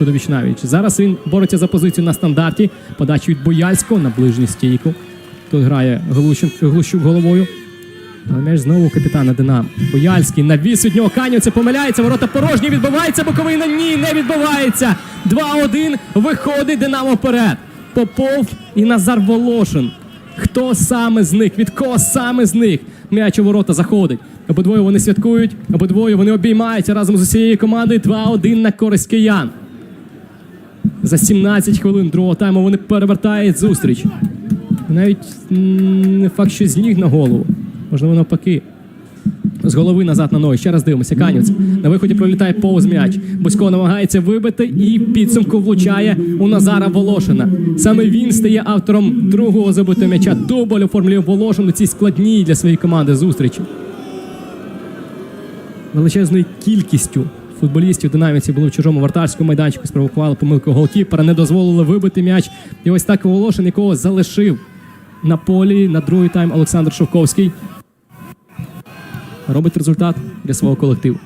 Вічнавіч. Зараз він бореться за позицію на стандарті. Подача від Бояльського на ближню стійку. Тут грає Глущук головою. М'яч знову капітана Динамо. Бояльський навіс від нього Каню. Це помиляється. Ворота порожні. Відбивається Буковина. Ні, не відбивається. 2-1. Виходить Динамо вперед. Попов і Назар Волошин. Хто саме з них? Від кого саме з них? М'яч у ворота заходить. Обидвоє вони святкують, обидвоє вони обіймаються разом з усією командою. 2-1 на користь киян. За 17 хвилин другого тайму вони перевертають зустріч. Навіть не факт, що з на голову. Можливо, навпаки. З голови назад на ноги. Ще раз дивимося. Канівець. На виході пролітає повз м'яч. Бузько намагається вибити і підсумку влучає у Назара Волошина. Саме він стає автором другого забитого м'яча. Дубль оформлює Волошин у цій складній для своєї команди зустрічі. Величезною кількістю футболістів динаміці були в чужому вартарському майданчику, спровокували помилку голкіпера, не дозволили вибити м'яч. І ось так Волошин, якого залишив на полі на другий тайм Олександр Шовковський. Робить результат для свого колективу.